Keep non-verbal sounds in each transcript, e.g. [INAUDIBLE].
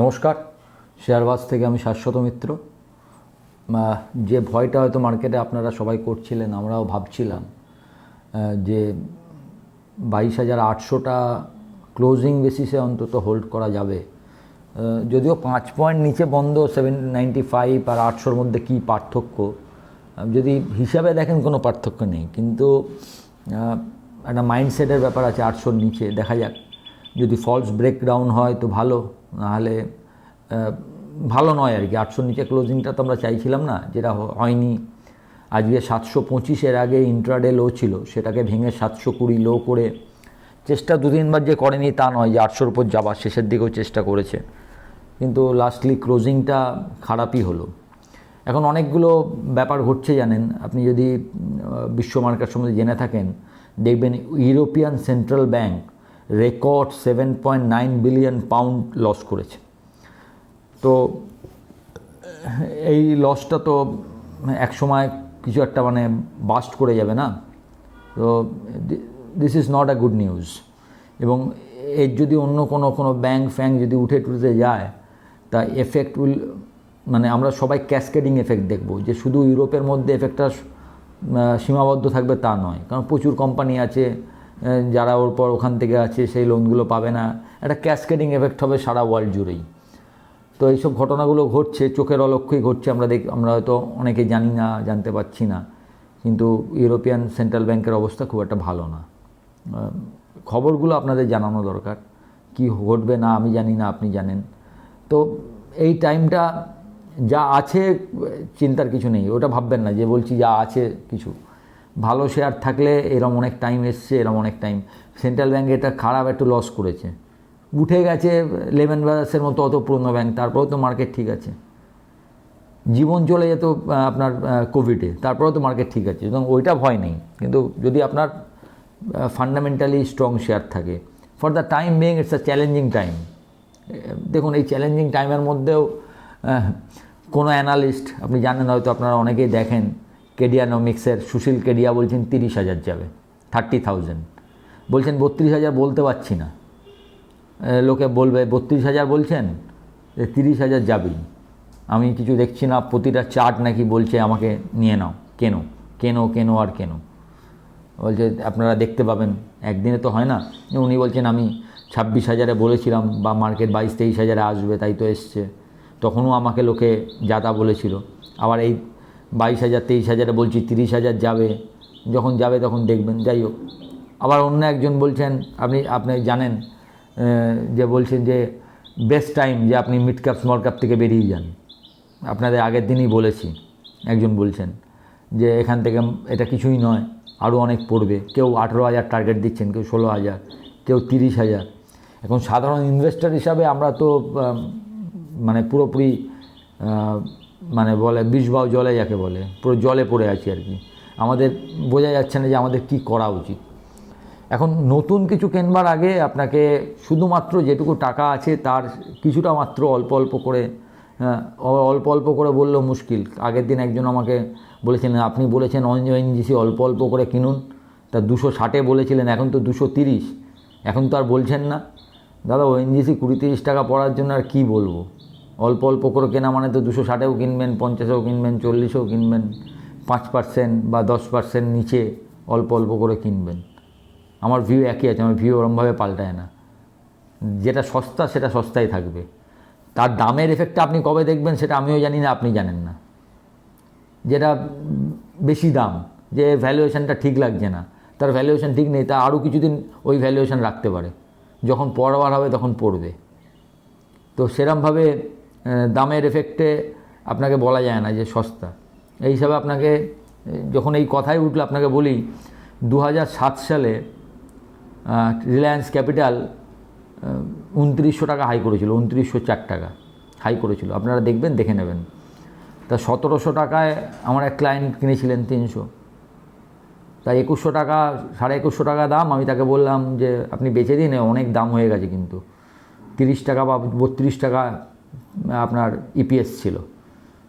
নমস্কার। শেয়ারবাজ থেকে আমি শাশ্বত মিত্র। যে ভয়টা হয়তো মার্কেটে আপনারা সবাই করছিলেন, আমরাও ভাবছিলাম যে বাইশ হাজার আটশোটা ক্লোজিং বেসিসে অন্তত হোল্ড করা যাবে। যদিও পাঁচ পয়েন্ট নিচে বন্ধ, সেভেন নাইনটি ফাইভ আর আটশোর মধ্যে কী পার্থক্য যদি হিসাবে দেখেন কোনো পার্থক্য নেই। কিন্তু একটা মাইন্ডসেটের ব্যাপার আছে আটশোর নিচে, দেখা যাক। যদি ফলস ব্রেকডাউন হয় তো ভালো। নাহলে ভালো নয় আর কি। আটশোর নিচে ক্লোজিংটা তো আমরা চাইছিলাম না, যেটা হয়নি। আজকে সাতশো পঁচিশের আগে ইন্ট্রাডে লো ছিল, সেটাকে ভেঙে সাতশো কুড়ি লো করে চেষ্টা দু তিনবার যে করেনি তা নয়, যে আটশোর উপর যাবার শেষের দিকেও চেষ্টা করেছে। কিন্তু লাস্টলি ক্লোজিংটা খারাপই হলো। এখন অনেকগুলো ব্যাপার ঘটছে, জানেন। আপনি যদি বিশ্ব মার্কেট সম্বন্ধে জেনে থাকেন, দেখবেন European central bank record seven point nine billion pound loss করেছে। তো, এই লসটা তো এক সময় কিছু একটা মানে বাস্ট করে যাবে না। তো this is not a good news এবং এর যদি অন্য কোনো কোনো ব্যাংক ফ্যাঙ্ক যদি উঠে টুটে যায়, তা এফেক্ট উইল মানে আমরা সবাই ক্যাসকেডিং এফেক্ট দেখব। যে শুধু ইউরোপের মধ্যে এফেক্টটা সীমাবদ্ধ থাকবে তা নয়। কারণ প্রচুর কোম্পানি আছে যারা ওর পর ওখান থেকে আছে, সেই লোনগুলো পাবে না। একটা ক্যাসকেডিং এফেক্ট হবে সারা ওয়ার্ল্ড জুড়েই। তো এইসব ঘটনাগুলো ঘটছে, চোখের অলক্ষ্যই ঘটছে, আমরা দেখ আমরা হয়তো অনেকে জানি না, জানতে পারছি না। কিন্তু ইউরোপিয়ান সেন্ট্রাল ব্যাংকের অবস্থা খুব একটা ভালো না। খবরগুলো আপনাদের জানানো দরকার। কি ঘটবে না, আমি জানি না, আপনি জানেন। তো এই টাইমটা যা আছে, চিন্তার কিছু নেই। ওটা ভাববেন না যে বলছি যা আছে, কিছু। ভালো শেয়ার থাকলে এরম অনেক টাইম এসছে, এরম অনেক টাইম সেন্ট্রাল ব্যাংক এটা খারাপ একটু লস করেছে। উঠে গেছে লেমন ব্রাদার্সের মতো অত পুরনো ব্যাংক তারপরেও তো মার্কেট ঠিক আছে। জীবন চলে যেত আপনার কোভিডে তারপরেও তো মার্কেট ঠিক আছে। সুতরাং ওইটা ভয় নেই। কিন্তু যদি আপনার ফান্ডামেন্টালি স্ট্রং শেয়ার থাকে for the time being it's a challenging time দেখুন, এই চ্যালেঞ্জিং টাইমের মধ্যেও কোনো অ্যানালিস্ট আপনি জানেন হয়তো আপনারা অনেকেই দেখেন কেডিয়ানমিক্সের সুশীল কেডিয়া বলছেন তিরিশ হাজার যাবে থার্টি থাউজেন্ড বলছেন বত্রিশ হাজার বলতে পারছি না। লোকে বলবে, বত্রিশ হাজার বলছেন? যে তিরিশ হাজার যাবেই। আমি কিছু দেখছি না, প্রতিটা চার্ট নাকি বলছে আমাকে নিয়ে নাও, কেনো কেনো কেনো আর কেনো। বলছে, আপনারা দেখতে পাবেন, একদিনে তো হয় না। উনি বলছেন, আমি ছাব্বিশ হাজারে বলেছিলাম, বা মার্কেট বাইশ তেইশ হাজারে আসবে, তাই তো এসছে। তখনও আমাকে লোকে যাতা বলেছিল। আবার এই বাইশ হাজার, তেইশ হাজারে বলছি তিরিশ হাজার যাবে। যখন যাবে তখন দেখবেন। যাই হোক, আবার অন্য একজন বলছেন, আপনি আপনি জানেন যে বলছেন যে বেস্ট টাইম যে আপনি মিড ক্যাপ স্মল ক্যাপ থেকে বেরিয়ে যান। আপনাদের আগের দিনই বলেছি, একজন বলছেন যে এখান থেকে এটা কিছুই নয় আরও অনেক পড়বে। কেউ আঠেরো হাজার টার্গেট দিচ্ছেন, কেউ ষোলো হাজার, কেউ তিরিশ হাজার। এখন সাধারণ ইনভেস্টার হিসাবে আমরা তো মানে পুরোপুরি মানে বলে বিষবাও জলে যাকে বলে পুরো জলে পড়ে আছি আর কি। আমাদের বোঝা যাচ্ছে না যে আমাদের কি করা উচিত। এখন নতুন কিছু কেনবার আগে আপনাকে শুধুমাত্র যেটুকু টাকা আছে তার কিছুটা মাত্র অল্প অল্প করে হ্যাঁ, অল্প অল্প করে বললেও মুশকিল। আগের দিন একজন আমাকে বলেছিলেন আপনি বলেছেন ওএনজিসি অল্প অল্প করে কিনুন। তা দুশো ষাটে বলেছিলেন এখন তো দুশো তিরিশ। এখন তো আর বলছেন না। দাদা ও ওএনজিসি কুড়ি তিরিশ টাকা পড়ার জন্য আর কী বলব? অল্প অল্প করে কেনা মানে তো দুশো ষাটেও কিনবেন, পঞ্চাশেও কিনবেন, চল্লিশেও কিনবেন, পাঁচ পার্সেন্ট বা দশ পার্সেন্ট নিচে অল্প অল্প করে কিনবেন। আমার ভিউ একই আছে, আমার ভিউ ওরমভাবে পাল্টায় না। যেটা সস্তা সেটা সস্তায় থাকবে। তার দামের এফেক্টটা আপনি কবে দেখবেন সেটা আমিও জানি না, আপনি জানেন না। যেটা বেশি দাম, যে ভ্যালুয়েশনটা ঠিক লাগছে না, তার ভ্যালুয়েশন ঠিক নেই, তা আরও কিছুদিন ওই ভ্যালুয়েশন রাখতে পারে। যখন পড়বার হবে তখন পড়বে। তো সেরমভাবে দামের এফেক্টে আপনাকে বলা যায় না যে সস্তা। এই হিসাবে আপনাকে যখন এই কথাই উঠল, আপনাকে বলি দু সালে রিলায়েন্স ক্যাপিটাল উনত্রিশশো টাকা হাই করেছিল, উনত্রিশশো চার টাকা হাই করেছিল। আপনারা দেখবেন, দেখে নেবেন। তা সতেরোশো টাকায় আমার এক ক্লায়েন্ট কিনেছিলেন তিনশো। তাই একুশশো টাকা, সাড়ে একুশশো টাকা দাম, আমি তাকে বললাম যে, আপনি বেচে দিন, অনেক দাম হয়ে গেছে কিন্তু। তিরিশ টাকা বা বত্রিশ টাকা আপনার ইপিএস ছিল।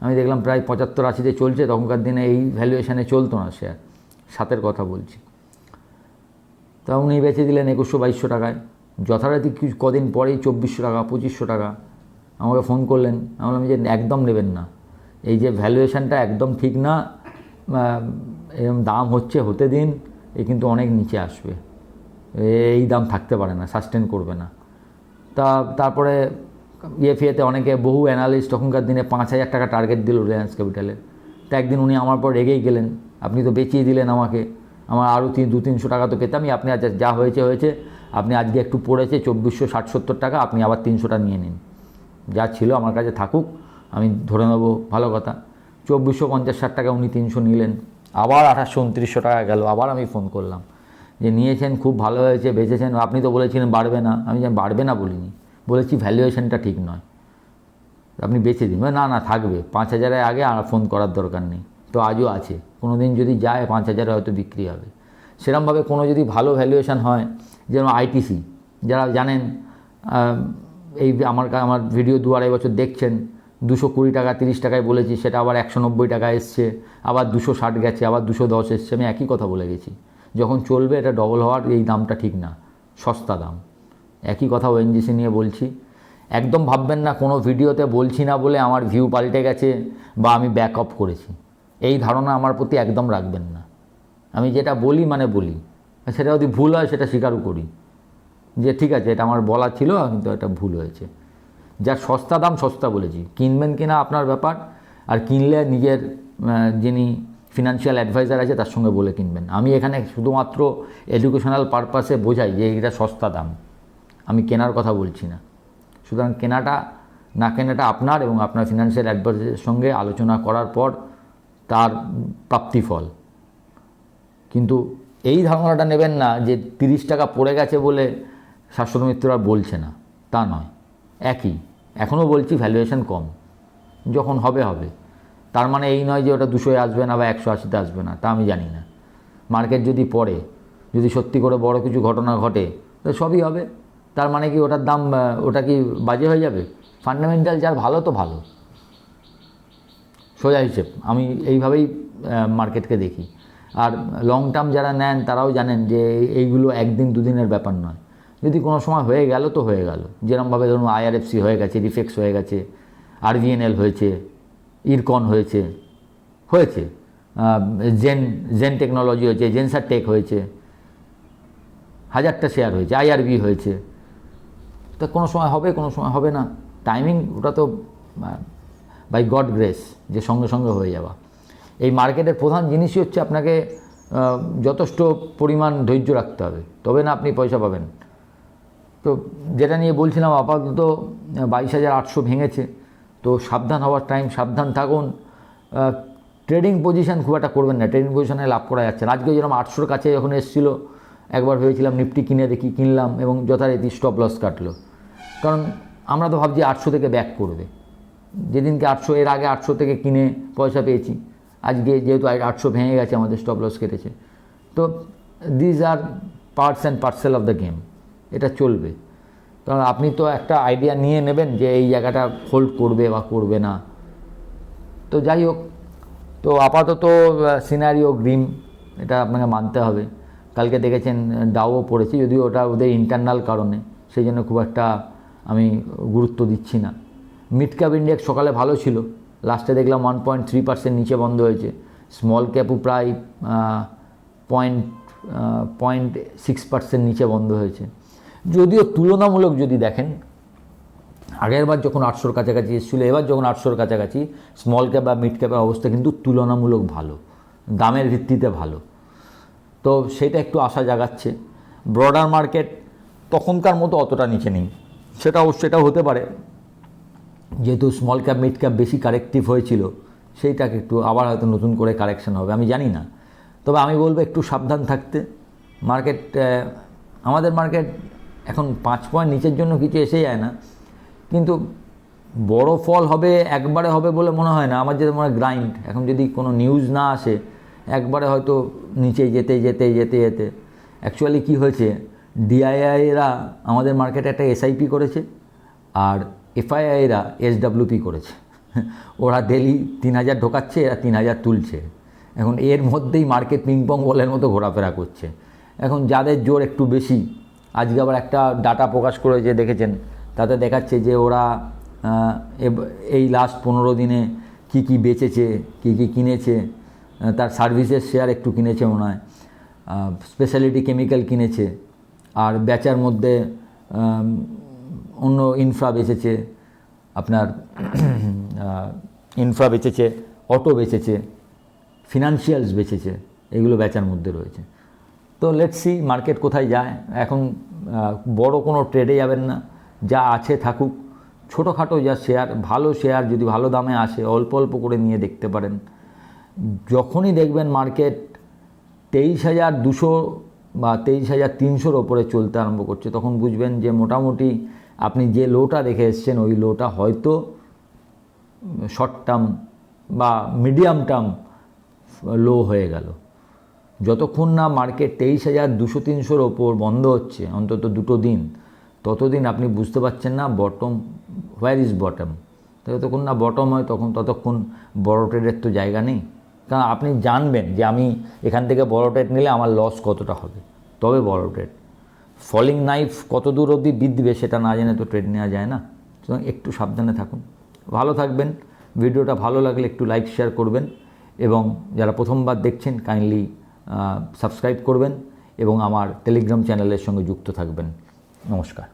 আমি দেখলাম প্রায় পঁচাত্তর আশিতে চলছে, তখনকার দিনে এই ভ্যালুয়েশানে চলতো না শেয়ার সাতের কথা বলছি। তা উনি বেচে দিলেন একুশশো বাইশশো টাকায়। যথারীতি কিছু কদিন পরেই চব্বিশশো টাকা, পঁচিশশো টাকা। আমাকে ফোন করলেন। আমি বললাম যে একদম নেবেন না। এই যে ভ্যালুয়েশানটা একদম ঠিক না এরম দাম হচ্ছে, হতে দিন, এ কিন্তু অনেক নিচে আসবে। এই দাম থাকতে পারে না সাস্টেন করবে না। তা, তারপরে ইএফিএতে অনেকে বহু অ্যানালিস্ট তখনকার দিনে পাঁচ হাজার টাকা টার্গেট দিল রিলায়েন্স ক্যাপিটালে তা একদিন উনি আমার পর রেগেই গেলেন, আপনি তো বেঁচিয়ে দিলেন আমাকে। আমার আরও তিন, দু, তিনশো টাকা তো পেতামই আপনি আজ যা হয়েছে হয়েছে। আপনি আজকে একটু পড়েছে, চব্বিশশো ষাট, সত্তর টাকা, আপনি আবার তিনশোটা নিয়ে নিন। যা ছিল আমার কাছে থাকুক, আমি ধরে নেব, ভালো কথা। চব্বিশশো পঞ্চাশ, ষাট টাকা উনি তিনশো নিলেন। আবার আঠাশশো উনত্রিশশো টাকা গেল, আবার আমি ফোন করলাম। যে নিয়েছেন, খুব ভালো হয়েছে, বেঁচেছেন। আপনি তো বলেছিলেন বাড়বে না। আমি জানি বাড়বে না বলিনি। বলেছি ভ্যালুয়েশনটা ঠিক নয়। আপনি বেচে দিন। না না, থাকবে। পাঁচ হাজারের আগে আর ফোন করার দরকার নেই। তো আজও আছে। কোনো দিন যদি যায়, পাঁচ হাজারে হয়তো বিক্রি হবে। সেরমভাবে কোনো যদি ভালো ভ্যালুয়েশন হয়, যেমন আইটিসি যারা জানেন এই আমার আমার ভিডিও দু আড়াই বছর দেখছেন, দুশো কুড়ি টাকা, তিরিশ টাকায় বলেছি, সেটা আবার একশো নব্বই টাকা এসছে, আবার দুশো ষাট গেছে, আবার দুশো দশ এসছে। আমি একই কথা বলে গেছি। যখন চলবে, এটা ডবল হওয়ার এই দামটা ঠিক না। সস্তা দাম। একই কথা ওএনজিসি নিয়ে বলছি। একদম ভাববেন না, কোনো ভিডিওতে বলছি না বলে আমার ভিউ পাল্টে গেছে বা আমি ব্যাক আপ করেছি। এই ধারণা আমার প্রতি একদম রাখবেন না। আমি যেটা বলি মানে বলি। সেটা যদি ভুল হয়, সেটা স্বীকারও করি। যে ঠিক আছে, এটা আমার বলা ছিল, কিন্তু এটা ভুল হয়েছে। যার সস্তা দাম সস্তা বলেছি। কিনবেন কিনা আপনার ব্যাপার, আর কিনলে নিজের যিনি ফিনান্সিয়াল অ্যাডভাইজার আছে, তার সঙ্গে বলে কিনবেন। আমি এখানে শুধুমাত্র এডুকেশনাল পারপাসে বোঝাই যে এটা সস্তা দাম। কেনার কথা বলছি না। সুতরাং কেনাটা, না কেনাটা আপনার এবং আপনার ফিনান্সিয়াল অ্যাডভাইজারের সঙ্গে আলোচনা করার পর তার প্রাপ্তিফল কিন্তু এই ধারণাটা নেবেন না যে তিরিশ টাকা পড়ে গেছে বলে শাশ্বত মিত্র আর বলছে না। তা নয়। একই। এখনও বলছি ভ্যালুয়েশন কম। যখন হবে হবে। তার মানে এই নয় যে ওটা দুশোয় আসবে না বা একশো আশিতে আসবে না। তা আমি জানি না। মার্কেট যদি পড়ে, যদি সত্যি করে বড় কিছু ঘটনা ঘটে, তো সবই হবে। তার মানে কি ওটার দাম ওটা কি বাজে হয়ে যাবে? ফান্ডামেন্টাল যার ভালো তো ভালো। সোজা হিসেব, আমি এইভাবেই মার্কেটকে দেখি। আর লং টার্ম যারা নেন, তারাও জানেন যে এইগুলো একদিন দুদিনের ব্যাপার নয়। যদি কোনো সময় হয়ে গেল তো হয়ে গেল। যেরমভাবে ধরুন আইআরএফসি হয়ে গেছে রিফেক্স হয়ে গেছে আরভিএনএল হয়েছে ইরকন হয়েছে হয়েছে। জেন জেন টেকনোলজি হয়েছে জেনসার টেক হয়েছে, হাজারটা শেয়ার হয়েছে আইআরবি হয়েছে। তা কোনো সময় হবে, কোনো সময় হবে না। টাইমিং ওটা তো বাই গড গ্রেস যে সঙ্গে সঙ্গে হয়ে যাওয়া। এই মার্কেটের প্রধান জিনিসই হচ্ছে আপনাকে যথেষ্ট পরিমাণ ধৈর্য রাখতে হবে। তবে না আপনি পয়সা পাবেন। তো যেটা নিয়ে বলছিলাম, আপাতত বাইশ হাজার আটশো ভেঙেছে। তো সাবধান হওয়ার টাইম সাবধান থাকুন। ট্রেডিং পজিশন খুব একটা করবেন না। ট্রেডিং পজিশনে লাভ করা যাচ্ছে না। আজকে যেরকম আটশোর কাছে যখন এসেছিল, একবার ভেবেছিলাম নিফটি কিনে দেখি, কিনলাম এবং যথারীতি স্টপ লস কাটলো। কারণ আমরা তো ভাবছি আটশো থেকে ব্যাক করবে। যেদিনকে আটশো, এর আগে আটশো থেকে কিনে পয়সা পেয়েছি। আজকে যেহেতু আটশো ভেঙে গেছে, আমাদের স্টপ লস কেটেছে। তো these are parts and parcel of the game এটা চলবে। কারণ আপনি তো একটা আইডিয়া নিয়ে নেবেন যে এই জায়গাটা হোল্ড করবে বা করবে না। তো যাই হোক, তো আপাতত সিনারিও গ্রিম এটা আপনাকে মানতে হবে। কালকে দেখেছেন ডাও পড়েছে, যদিও ওটা ওদের ইন্টারনাল কারণে। সেই জন্য খুব একটা আমি গুরুত্ব দিচ্ছি না। মিড ক্যাপ ইন্ডেক্স সকালে ভালো ছিল। লাস্টে দেখলাম ওয়ান পয়েন্ট থ্রি পার্সেন্ট নিচে বন্ধ হয়েছে। স্মল ক্যাপও প্রায় পয়েন্ট পয়েন্ট সিক্স পার্সেন্ট নিচে বন্ধ হয়েছে। যদিও তুলনামূলক যদি দেখেন আগেরবার যখন আটশোর কাছাকাছি এসেছিল, এবার যখন আটশোর কাছাকাছি স্মল ক্যাপ বা মিড ক্যাপের অবস্থা কিন্তু তুলনামূলক ভালো। দামের ভিত্তিতে ভালো। তো সেটা একটু আশা জাগাচ্ছে। ব্রডার মার্কেট তখনকার মতো অতটা নিচে নেই। সেটা অবশ্য সেটাও হতে পারে। যেহেতু স্মল ক্যাপ মিড ক্যাপ বেশি কারেক্টিভ হয়েছিল, সেইটাকে একটু আবার হয়তো নতুন করে কারেকশন হবে, আমি জানি না। তবে আমি বলব একটু সাবধান থাকতে। মার্কেট আমাদের মার্কেট এখন পাঁচ পয়েন্ট নিচের জন্য কিছু এসে যায় না। কিন্তু বড় ফল হবে, একবারে হবে বলে মনে হয় না। আমার যেটা মনে হয় গ্রাইন্ড এখন যদি কোনো নিউজ না আসে, একবারে হয়তো নিচে যেতে যেতে যেতে যেতে। অ্যাকচুয়ালি কি হয়েছে? ডিআইআইরা আমাদের মার্কেটে একটা এসআইপি করেছে আর এফআইআইরা এসডাব্লিউপি করেছে। [LAUGHS] ওরা ডেলি তিন হাজার ঢোকাচ্ছে, এরা তিন হাজার তুলছে। এখন এর মধ্যেই মার্কেট পিংপং বলের মতো ঘোরাফেরা করছে। এখন যাদের জোর একটু বেশি, আজকে আবার একটা ডাটা প্রকাশ করেছে দেখেছেন, তাতে দেখাচ্ছে যে ওরা এই লাস্ট পনেরো দিনে কি কি বেচেছে, কি কি কিনেছে তার সার্ভিসের শেয়ার একটু কিনেছে মনে হয়। স্পেশালিটি কেমিক্যাল কিনেছে। আর বেচার মধ্যে অন্য ইনফ্রা বেচেছে, আপনার ইনফ্রা বেচেছে অটো বেচেছে ফিনান্সিয়ালস বেচেছে, এগুলো বেচার মধ্যে রয়েছে। তো লেটস মার্কেট কোথায় যায়। এখন বড় কোনো ট্রেডে যাবেন না, যা আছে থাকুক। ছোটোখাটো যা শেয়ার ভালো শেয়ার যদি ভালো দামে আসে, অল্প অল্প করে নিয়ে দেখতে পারেন। যখনই দেখবেন মার্কেট তেইশ হাজার দুশো বা তেইশ হাজার তিনশোর ওপরে চলতে আরম্ভ করছে, তখন বুঝবেন যে মোটামুটি আপনি যে লোটা দেখে এসছেন, ওই লোটা হয়তো শর্ট টার্ম বা মিডিয়াম টার্ম লো হয়ে গেল। যতক্ষণ না মার্কেট তেইশ হাজার দুশো তিনশোর ওপর বন্ধ হচ্ছে, অন্তত দুটো দিন, ততদিন আপনি বুঝতে পারছেন না বটম হোয়ার ইজ বটম যতক্ষণ না বটম হয়, তখন ততক্ষণ বড় ট্রেডের তো জায়গা নেই। কারণ আপনি জানবেন যে আমি এখান থেকে বড় ট্রেড নিলে আমার লস কতটা হবে। তবে বড় ট্রেড ফলিং নাইফ কত দূর অবধি বিঁধবে সেটা না জেনে তো ট্রেড নেওয়া যায় না। সুতরাং একটু সাবধানে থাকুন। ভালো থাকবেন। ভিডিওটা ভালো লাগলে একটু লাইক শেয়ার করবেন এবং যারা প্রথমবার দেখছেন কাইন্ডলি সাবস্ক্রাইব করবেন এবং আমার টেলিগ্রাম চ্যানেলের সঙ্গে যুক্ত থাকবেন। নমস্কার।